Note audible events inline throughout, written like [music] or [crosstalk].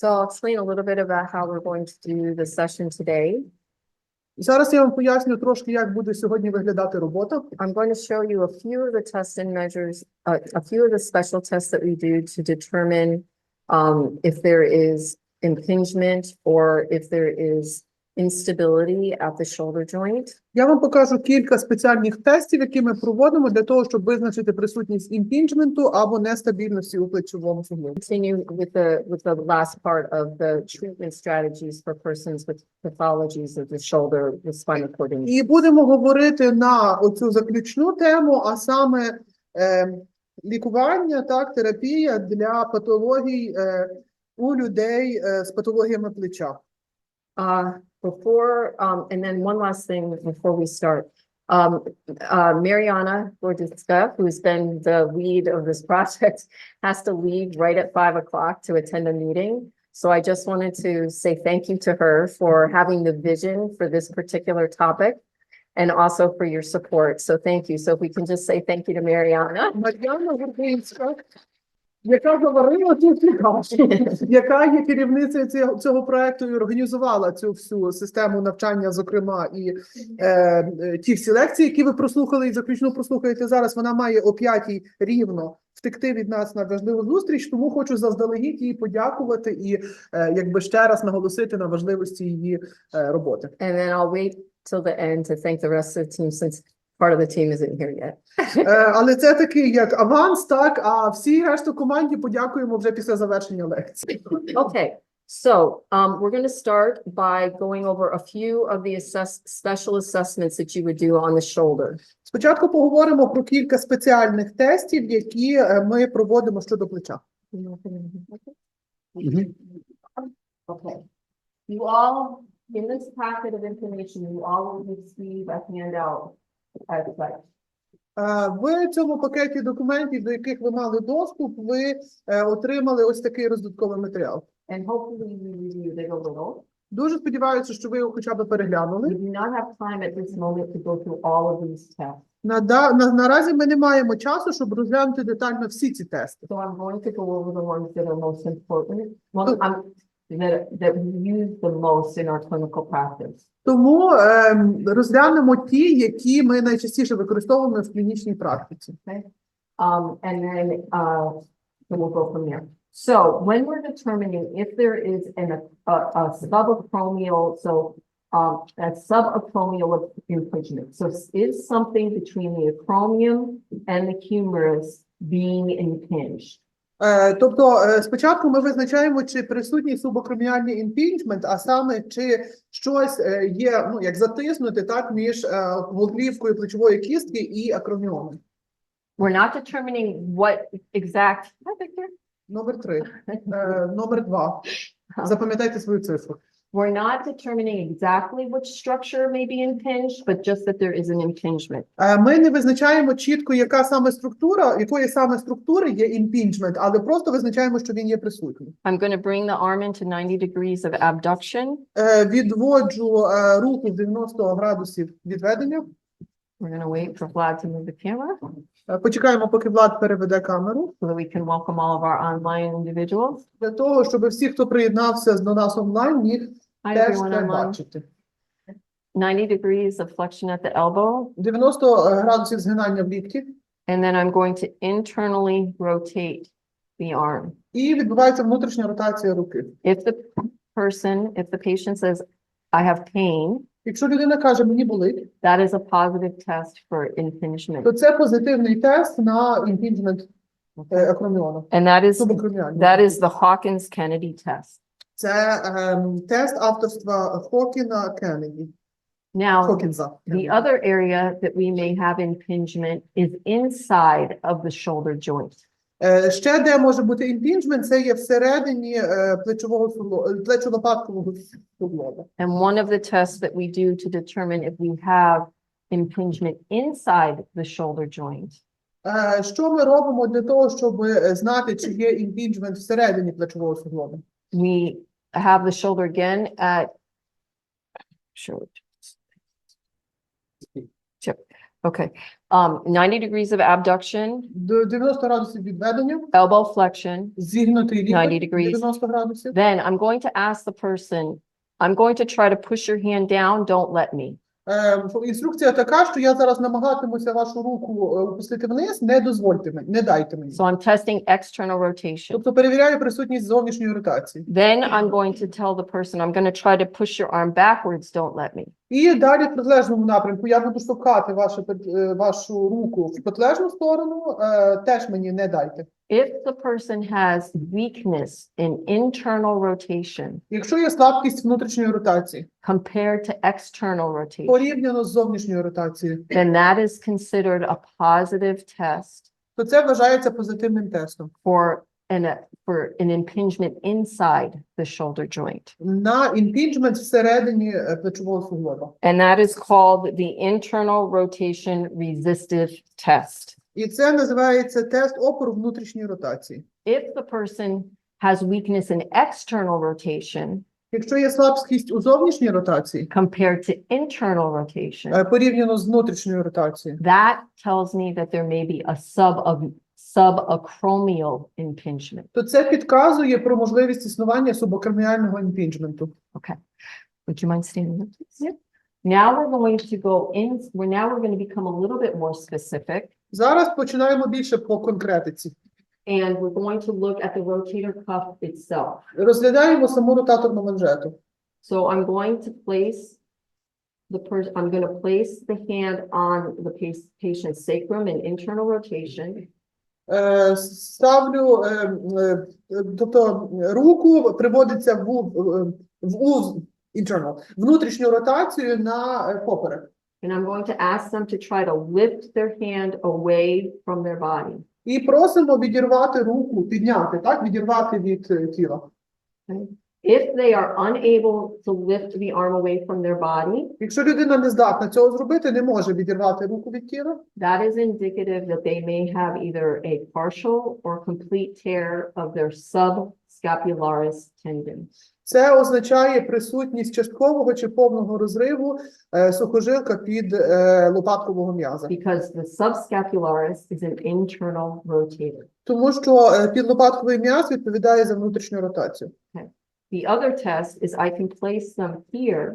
So I'll explain a little bit about how we're going to do the session today. Зараз я вам поясню трошки, як буде сьогодні виглядати робота. I'm going to show you a few of the tests and measures, uh, a few of the special tests that we do to determine um, if there is impingement or if there is instability at the shoulder joint. Я вам покажу кілька спеціальних тестів, які ми проводимо для того, щоб визначити присутність імпінджменту або нестабільності у плечовому суглобі. Continue with the, with the last part of the treatment strategies for persons with pathologies of the shoulder with spinal cord injury. І будемо говорити на оцю заключну тему, а саме е, лікування, так, терапія для патологій е, у людей е, з патологіями плеча. Uh, before, um, and then one last thing before we start. Um, uh, Mariana Gorditska, who's been the lead of this [laughs] project, has to leave right at five o'clock to attend a meeting. So I just wanted to say thank you to her for having the vision for this particular topic and also for your support. So thank you. So if we can just say thank you to Mariana. Яка говорила тут кашу, яка є керівницею цього, цього проекту і організувала цю всю систему навчання, зокрема, і е, ті всі лекції, які ви прослухали і заключно прослухаєте зараз. Вона має о п'ятій рівно втекти від нас на важливу зустріч. Тому хочу заздалегідь їй подякувати і е, якби ще раз наголосити на важливості її е, роботи. And then I'll wait till the end to thank the rest of the team since part of the team isn't here yet. Е, але це такий як аванс, так. А всій решту команді подякуємо вже після завершення лекції. Okay, so um, we're gonna start by going over a few of the assess, special assessments that you would do on the shoulder. Spочатку поговоримо про кілька спеціальних тестів, які е, ми проводимо щодо плеча. Okay. You all, in this packet of information, you all will receive a handout. Е, В цьому пакеті документів, до яких ви мали доступ, ви е, отримали ось такий роздатковий матеріал. And hopefully you reviewed it a little. Дуже сподіваюся, що ви його хоча б переглянули. We do not have time at this moment to go through all of these tests. На, на, наразі ми не маємо часу, щоб розглянути детально всі ці тести. So I'm going to go over the ones that are most important, well, I'm, that, that we use the most in our clinical practice. Тому ем, розглянемо ті, які ми найчастіше використовуємо в клінічній практиці. Um, and then, uh, so we'll go from there. So when we're determining if there is an, a, a subacromial, so, um, a subacromial impingement. So is something between the acromion and the humerus being impinged? Е, Тобто, е, спочатку ми визначаємо, чи присутній субокроміальний імпінчмент, а саме чи щось е, є, ну як затиснути так між волклівкою плечової кістки і акроміоном. We're not determining what exact. Номер три. Номер два. Запам'ятайте свою цифру. We're not determining exactly which structure may be impinged, but just that there is an impingement. Е, Ми не визначаємо чітко, яка саме структура, якої саме структури є імпінчмент, але просто визначаємо, що він є присутній. I'm going to bring the arm into 90 degrees of abduction. Е, Відводжу е, руку в 90 градусів відведення. We're going to wait for Vlad to move the camera Е, Почекаємо, поки Влад переведе камеру. so that we can welcome all of our online individuals. Для того, щоб всі, хто приєднався до нас онлайн, міг Hi, теж everyone це online. бачити. 90 degrees of flexion at the elbow. 90 градусів згинання в лікті. And then I'm going to internally rotate the arm. І відбувається внутрішня ротація руки. If the person, if the patient says, I have pain, Якщо людина каже, мені болить, that is a positive test for impingement. то це позитивний тест на імпінджмент е, акроміону. And that is, Субакроміальний. that is the Hawkins-Kennedy test. Це ем, тест авторства Хокіна Кеннеді. Now, Хокінза. the other area that we may have impingement is inside of the shoulder joint. Е, Ще де може бути імпінджмент, це є всередині е, плечового сугло- плечо-лопаткового суглоба. And one of the tests that we do to determine if we have impingement inside the shoulder joint Е, Що ми робимо для того, щоб е, знати, чи є імпінджмент всередині плечового суглоба? we have the shoulder again at. Sure. Sure. Okay, um, ninety degrees of abduction, До 90 градусів відведення, elbow flexion. зігнутий 90 лікоть, degrees. 90 градусів. Then I'm going to ask the person, I'm going to try to push your hand down, don't let me. Е, Інструкція така, що я зараз намагатимуся вашу руку е, опустити вниз, не дозвольте мені, не дайте мені. So I'm testing external rotation. Тобто перевіряю присутність зовнішньої ротації. Then I'm going to tell the person, I'm going to try to push your arm backwards, don't let me. І далі в протилежному напрямку я буду штовхати пед- е, вашу руку в протилежну сторону, е, теж мені не дайте. If the person has weakness in internal rotation Якщо є слабкість внутрішньої ротації, compared to external rotation, порівняно з зовнішньою ротацією, then that is considered a positive test то це вважається позитивним тестом for an, for an impingement inside the shoulder joint. на імпінджмент всередині е, плечового суглоба. And that is called the internal rotation resistive test. І це називається тест опору внутрішньої ротації. If the person has weakness in external rotation Якщо є слабкість у зовнішній ротації, compared to internal rotation, е, порівняно з внутрішньою ротацією, that tells me that there may be a sub of subacromial impingement. то це підказує про можливість існування субакроміального імпінджменту. Would you mind standing up? please? Now we're going to go in, we're now we're going to become a little bit more specific. Зараз починаємо більше по конкретиці. And we're going to look at the rotator cuff itself. Розглядаємо саму ротаторну манжету. So I'm going to place the person, I'm going to place the hand on the pa- patient's sacrum in internal rotation. Е, Ставлю, е, е, тобто руку приводиться в, у- в уз, internal, внутрішню ротацію на е, поперек. And I'm going to ask them to try to lift their hand away from their body. І просимо відірвати руку, підняти, так, відірвати від е, тіла. If they are unable to lift the arm away from their body, Якщо людина не здатна цього зробити, не може відірвати руку від тіла, that is indicative that they may have either a partial or complete tear of their Subscapularis tendon. це означає присутність часткового чи повного розриву е, сухожилка під е, лопаткового м'яза. Because the subscapularis is an internal rotator. Тому що е, підлопатковий м'яз відповідає за внутрішню ротацію. The other test is I can place them here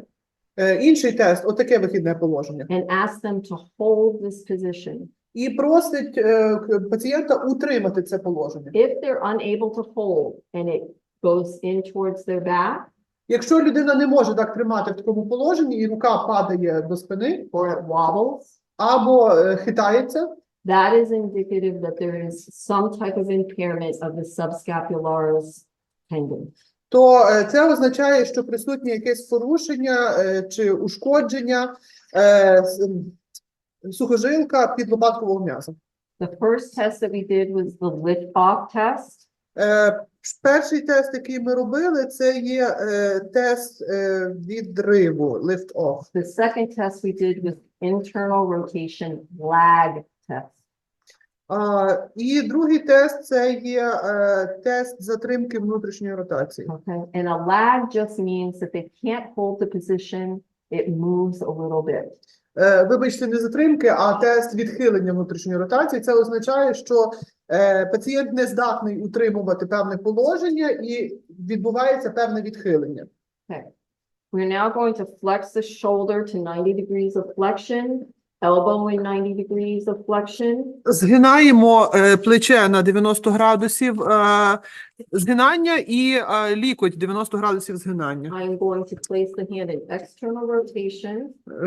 Е, Інший тест отаке вихідне положення. and ask them to hold this position. І просить е, пацієнта утримати це положення. If they're unable to hold and it goes in towards their back Якщо людина не може так тримати в такому положенні, і рука падає до спини or it wobbles, або е, хитається, that is indicative that there is some type of impairment of the subscapularis tendon. то е, це означає, що присутнє якесь порушення е, чи ушкодження е, с- м, сухожилка підлопаткового м'яза. The first test that we did was the lift off test. Е, Перший тест, який ми робили, це є е, тест е, відриву, lift off. The second test we did was internal rotation lag test. А, і другий тест це є е, тест затримки внутрішньої ротації. Okay, and a lag just means that they can't hold the position, it moves a little bit. Е, Вибачте, не затримки, а тест відхилення внутрішньої ротації. Це означає, що е, пацієнт не здатний утримувати певне положення і відбувається певне відхилення. We're now going to flex the shoulder to ninety degrees of flexion, elbow in ninety degrees of flexion. Згинаємо е, плече на 90 градусів е, згинання і е, лікоть 90 градусів згинання. I am going to place the hand in external rotation.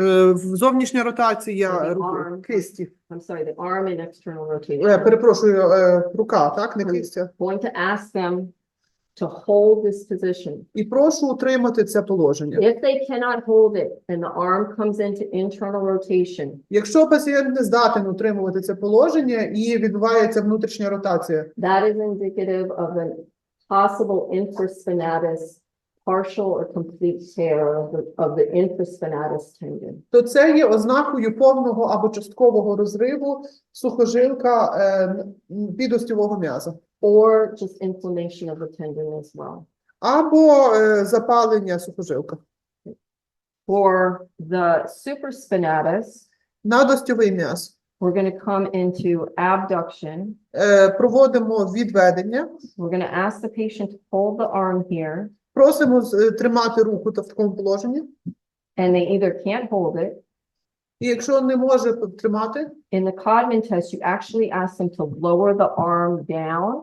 Е, в- Зовнішня ротація руки, кисті. I'm sorry, the arm in external Е, rotation. Перепрошую, е, рука, так, не кистя. Going to ask them to hold this position. І прошу утримати це положення. If they cannot hold it and the arm comes into internal rotation, Якщо пацієнт не здатен утримувати це положення і відбувається внутрішня ротація, that is indicative of an possible infraspinatus, partial or complete tear of the, of the infraspinatus tendon. то це є ознакою повного або часткового розриву сухожилка е, м, підостьового м'яза Or just inflammation of the tendon as well. або е, запалення сухожилка. For the supraspinatus, Надостьовий м'яз. We're gonna come into abduction. Е, Проводимо відведення. We're gonna ask the patient to hold the arm here, Просимо з- е, тримати руку та в такому положенні. and they either can't hold it. І якщо не може тримати, In the Codman test, you actually ask them to lower the arm down,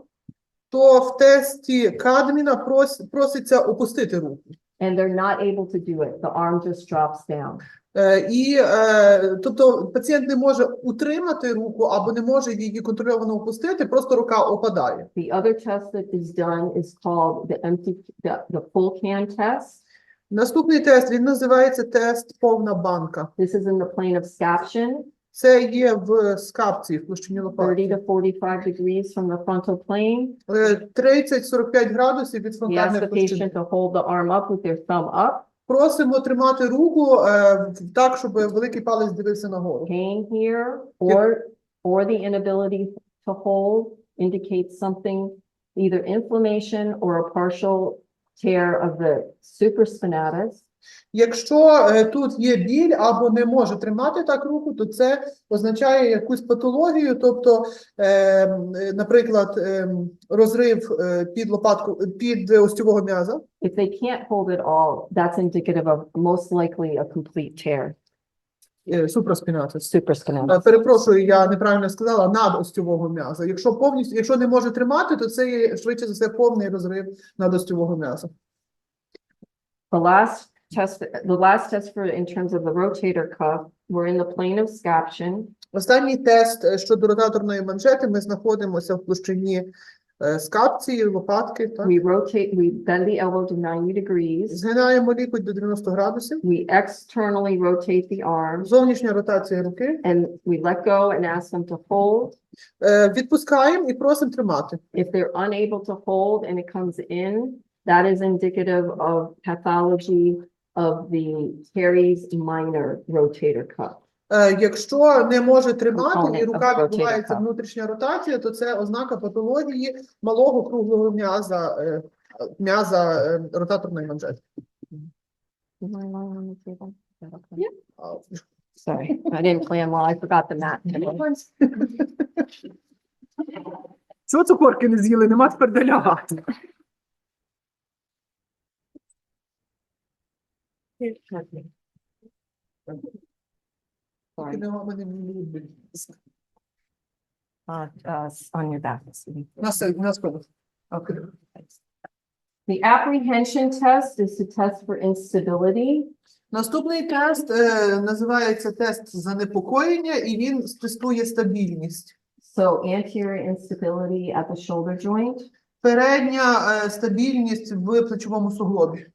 то в тесті Кадміна прос, проситься опустити руку. and they're not able to do it. The arm just drops down. Е, І е, тобто пацієнт не може утримати руку або не може її контрольовано опустити, просто рука опадає. The other test that is done is called the empty, the, the full can test. Наступний тест він називається тест повна банка. This is in the plane of scaption, Це є в скапці в площині 30 лопатки. to 45 degrees from the frontal plane. Е, 30-45 градусів від We ask фронтальної the площини. patient to hold the arm up with their thumb up. Просимо тримати руку е, в- так, щоб великий палець дивився нагору. Pain here or, or the inability to hold indicates something, either inflammation or a partial tear of the supraspinatus. Якщо е, тут є біль або не може тримати так руку, то це означає якусь патологію, тобто, е, м, е, наприклад, е, розрив е, під лопатку під остьового м'яза. If they can't hold it all, that's indicative of most likely a complete tear, е. Е, Перепрошую, я неправильно сказала надостьового м'яза. Якщо повністю, якщо не може тримати, то це є швидше за все повний розрив надостьового м'яза. The last test, the last test for, in terms of the rotator cuff, we're in the plane of scaption. Останній тест е, щодо ротаторної манжети. Ми знаходимося в площині е, скапці, лопатки. Так? We rotate, we bend the elbow to 90 degrees. Згинаємо лікоть до 90 градусів. We externally rotate the arm Зовнішня ротація руки. and we let go and ask them to hold. Е, Відпускаємо і просимо тримати. If they're unable to hold and it comes in, that is indicative of pathology of the caries minor rotator cuff. Е, Якщо не може тримати і рука відбувається внутрішня ротація, то це ознака патології малого круглого м'яза, е, м'яза е, ротаторної манжети. Am I lying on the table? Is that okay? Yeah. Sorry, I didn't plan well. I forgot the mat. Чого цукорки не з'їли? Нема тепер де лягати. Sorry, uh, uh, on your back. На се- на. Okay. The apprehension test is to test for instability. Наступний тест е, називається тест занепокоєння, і він тестує стабільність. So anterior instability at the shoulder joint. Передня е, стабільність в плечовому суглобі.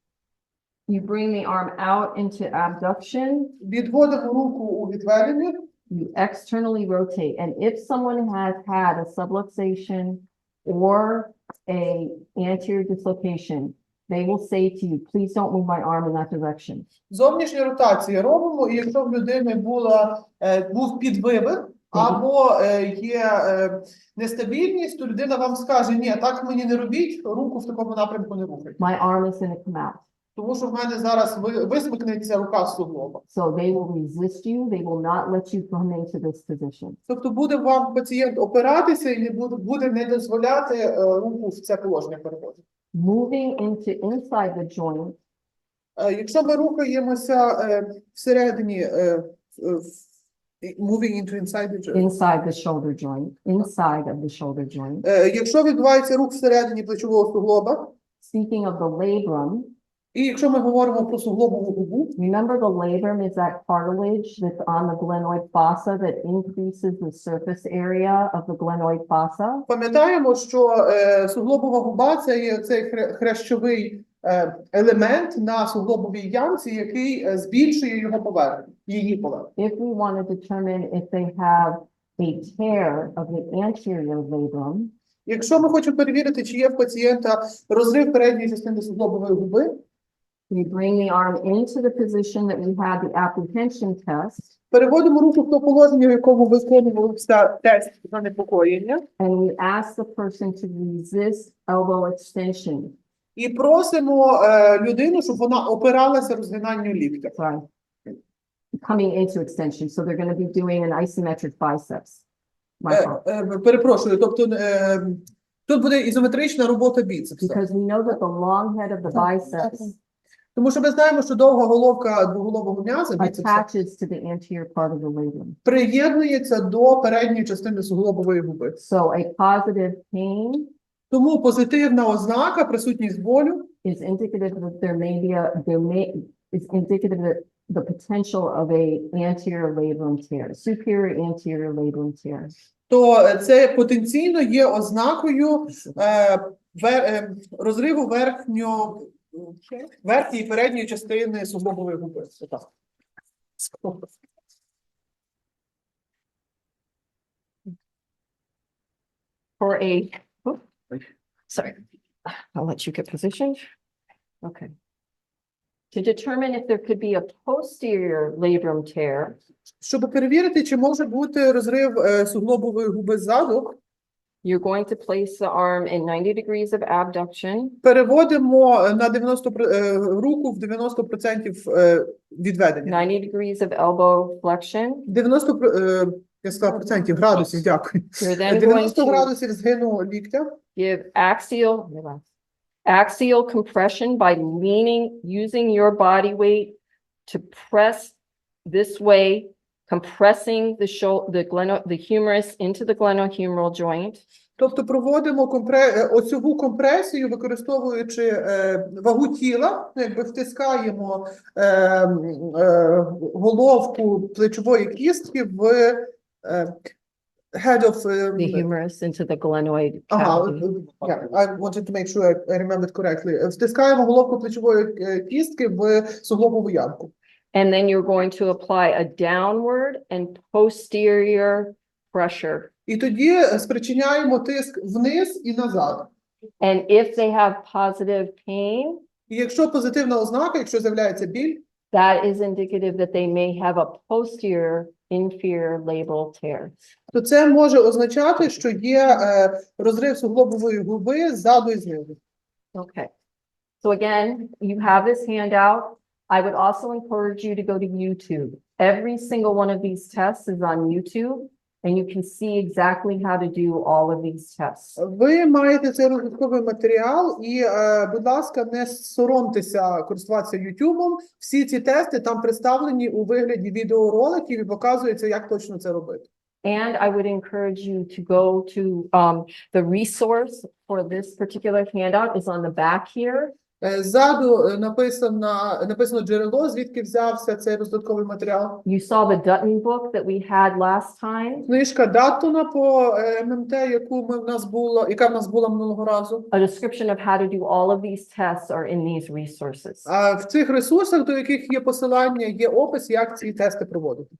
You bring the arm out into abduction. Відводимо руку у відведення. You externally rotate. And if someone has had a subluxation or a anterior dislocation, they will say to you, please don't move my arm in that direction. Зовнішня ротація робимо, і якщо в людини була, е, був підвивих або е, є е, нестабільність, то людина вам скаже, ні, так мені не робіть, руку в такому напрямку не рухайте. My arm is going to come out. Тому що в мене зараз ви- висмикнеться рука з суглоба. So they will resist you. They will not let you come into this position. Тобто буде вам пацієнт опиратися і не буде, буде не дозволяти е, руку в це положення переводити. Moving into inside the joint, Е, Якщо ми рухаємося е, всередині, е, в- moving into inside the joint, inside the shoulder joint, inside of the shoulder joint. е, якщо відбувається рух всередині плечового суглоба, Speaking of the labrum, і якщо ми говоримо про суглобову губу, remember the labrum is that cartilage that's on the glenoid fossa that increases the surface area of the glenoid fossa. пам'ятаємо, що е, суглобова губа це є цей хре- хрящовий е, елемент на суглобовій ямці, який е, збільшує його поверхню, її поверхню. If we want to determine if they have a tear of the anterior labrum, Якщо ми хочемо перевірити, чи є в пацієнта розрив передньої частини суглобової губи, we bring the arm into the position that we had the apprehension test, переводимо руку в то положення, в якому виконувався тест занепокоєння, and we ask the person to resist elbow extension. і просимо е, людину, щоб вона опиралася розгинанню ліктя. Sorry. coming into extension, so they're gonna be doing an isometric biceps. My Е, fault. е, Перепрошую, тобто е, тут буде ізометрична робота біцепса. Because we know that the long head of the biceps Тому що ми знаємо, що довга головка двоголового м'яза attaches to the anterior part of the labrum. приєднується до передньої частини суглобової губи. So a positive pain Тому позитивна ознака, присутність болю, is indicative that there may be a, there may, is indicative that the potential of a anterior labrum tear, superior anterior labrum tear. то це потенційно є ознакою е, вер, е, розриву верхньо, верхньої і передньої частини суглобової губи. Отак. For a, oh, sorry, I'll let you get positioned. Okay. To determine if there could be a posterior labrum tear, Щоб перевірити, чи може бути розрив е, суглобової губи ззаду, you're going to place the arm in ninety degrees of abduction переводимо на 90 пр- е, руку в 90% е, відведення. 90 degrees of elbow flexion. 90 пр- е, я сказала процентів градусів, дякую. You're then going 90 to градусів згину ліктя. give axial, relax, axial compression by leaning, using your body weight to press this way, compressing the shoulder, the gleno, the humerus into the glenohumeral joint. Тобто проводимо компре... е, оцьову компресію, використовуючи е, вагу тіла, ну, якби втискаємо е, е, головку плечової кістки в е, head of... е, The humerus into the glenoid Ага, cavity. yeah, I wanted to make sure I I remembered correctly. Втискаємо головку плечової е, кістки в суглобову ямку. And then you're going to apply a downward and posterior pressure. І тоді е, спричиняємо тиск вниз і назад. And if they have positive pain, І якщо позитивна ознака, якщо з'являється біль, that is indicative that they may have a posterior inferior labral tear. то це може означати, що є е, розрив суглобової губи ззаду і знизу. Okay. So again, you have this handout. I would also encourage you to go to YouTube. Every single one of these tests is on YouTube and you can see exactly how to do all of these tests. Ви маєте цей розвитковий матеріал, і, е, будь ласка, не соромтеся користуватися YouTube. Всі ці тести там представлені у вигляді відеороликів і показується, як точно це робити. And I would encourage you to go to, um, the resource for this particular handout is on the back here. Е, Ззаду е, написано, написано джерело, звідки взявся цей роздатковий матеріал. You saw the Dutton book that we had last time. Книжка Даттона по е, ММТ, яку ми в нас було, яка в нас була минулого разу. A description of how to do all of these tests are in these resources. А в цих ресурсах, до яких є посилання, є опис, як ці тести проводити.